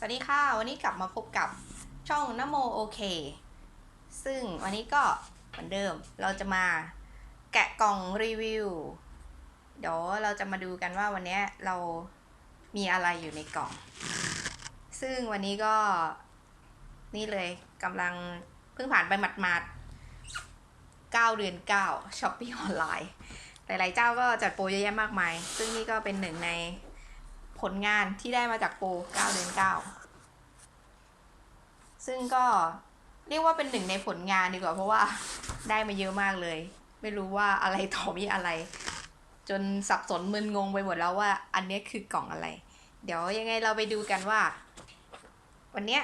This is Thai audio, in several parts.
สวัสดีค่ะ วันนี้กลับมาพบกับช่องนโมโอเค ซึ่งวันนี้ก็เหมือนเดิมเราจะมาแกะกล่องรีวิว เดี๋ยวเราจะมาดูกันว่าวันนี้เรามีอะไรอยู่ในกล่อง ซึ่งวันนี้ก็นี่เลยกำลังเพิ่งผ่านไปหมาดๆ9เดือน9ช้อปปี้ออนไลน์ หลายๆเจ้าก็จัดโปรเยอะแยะมากมาย ซึ่งนี่ก็เป็นหนึ่งใน ผลงานที่ได้มาจากโปร9เดือน9 ซึ่งก็เรียกว่าเป็นหนึ่งในผลงานดีกว่า เพราะว่าได้มาเยอะมากเลย ไม่รู้ว่าอะไรต่อมีอะไร จนสับสนมึนงงไปหมดแล้วว่า อันนี้คือกล่องอะไร เดี๋ยวยังไงเราไปดูกันว่า วันเนี้ย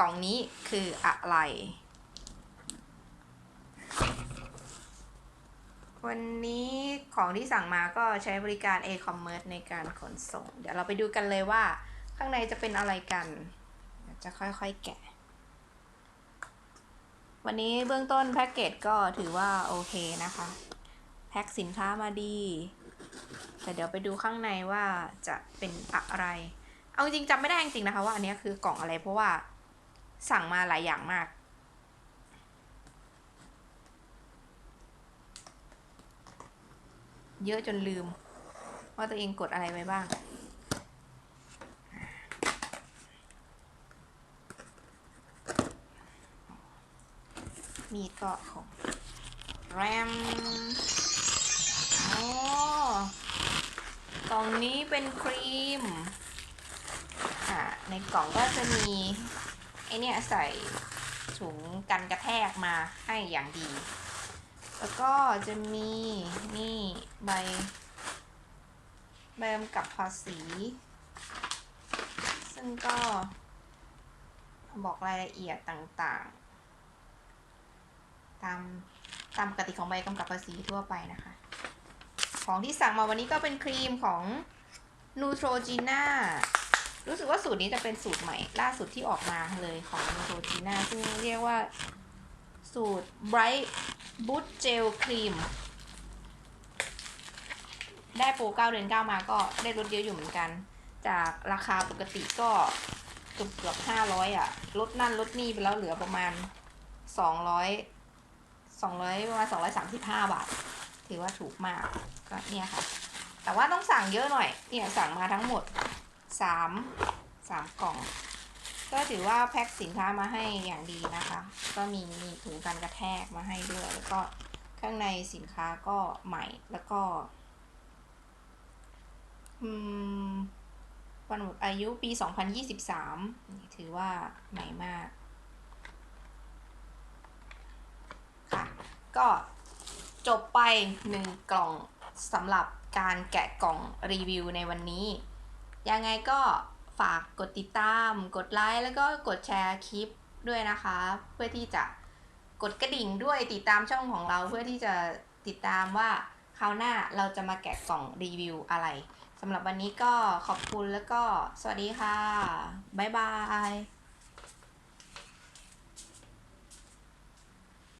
กล่องนี้คืออะไร วันนี้ของที่สั่งมาก็ใช้บริการ e-commerce ในการขนส่ง เดี๋ยวเราไปดูกันเลยว่า ข้างในจะเป็นอะไรกันเดี๋ยวจะค่อยๆแกะ วันนี้เบื้องต้นแพ็กเกจก็ถือว่าโอเคนะคะ แพ็คสินค้ามาดี แต่เดี๋ยวไปดูข้างในว่าจะเป็นอะไร เอาจริงจำไม่ได้จริงนะคะว่าอันนี้คือกล่องอะไรเพราะว่าสั่งมาหลายอย่างมาก เยอะจนลืม ว่าตัวเองกดอะไรไว้บ้าง มีดก็ของแรมโอ๋อกล่องนี้เป็นครีม อ่า ในกล่องก็จะมีไอเนี่ยใส่ถุงกันกระแทกมาให้อย่างดี แล้วก็จะมีนี่ ใบใบกำกับภาษี ซึ่งก็บอกรายละเอียดต่างๆ ตามตามปกติของใบกำกับภาษีทั่วไปนะคะ ของที่สั่งมาวันนี้ก็เป็นครีมของ Neutrogena รู้สึกว่าสูตรนี้จะเป็นสูตรใหม่ ล่าสุดที่ออกมาเลยของ Neutrogena ซึ่งเรียกว่าสูตร Bright Boot Gel Cream ได้โปร9เดือน9มาก็ได้ลดเยอะอยู่เหมือนกัน จากราคาปกติก็เกือบเกือบ500อะ ลดนั่นลดนี่ไปแล้วเหลือประมาณ200 200ประมาณ235บาท ถือว่าถูกมากก็เนี่ยค่ะ แต่ว่าต้องสั่งเยอะหน่อย เนี่ยสั่งมาทั้งหมด3 3กล่อง ก็ถือว่าแพ็คสินค้ามาให้อย่างดีนะคะ ก็มีมีถุงกันกระแทกมาให้ด้วย แล้วก็ข้างในสินค้าก็ใหม่แล้วก็ วันหมดอายุปี 2023นี่ถือว่าใหม่มาก ค่ะ ก็จบไปหนึ่งกล่องสำหรับการแกะกล่องรีวิวในวันนี้ ยังไงก็ฝากกดติดตาม กดไลค์ แล้วก็กดแชร์คลิปด้วยนะคะ เพื่อที่จะกดกระดิ่งด้วยติดตามช่องของเราเพื่อที่จะติดตามว่าคราวหน้าเราจะมาแกะกล่องรีวิวอะไร สำหรับวันนี้ก็ขอบคุณแล้วก็สวัสดีค่ะ บ๊ายบาย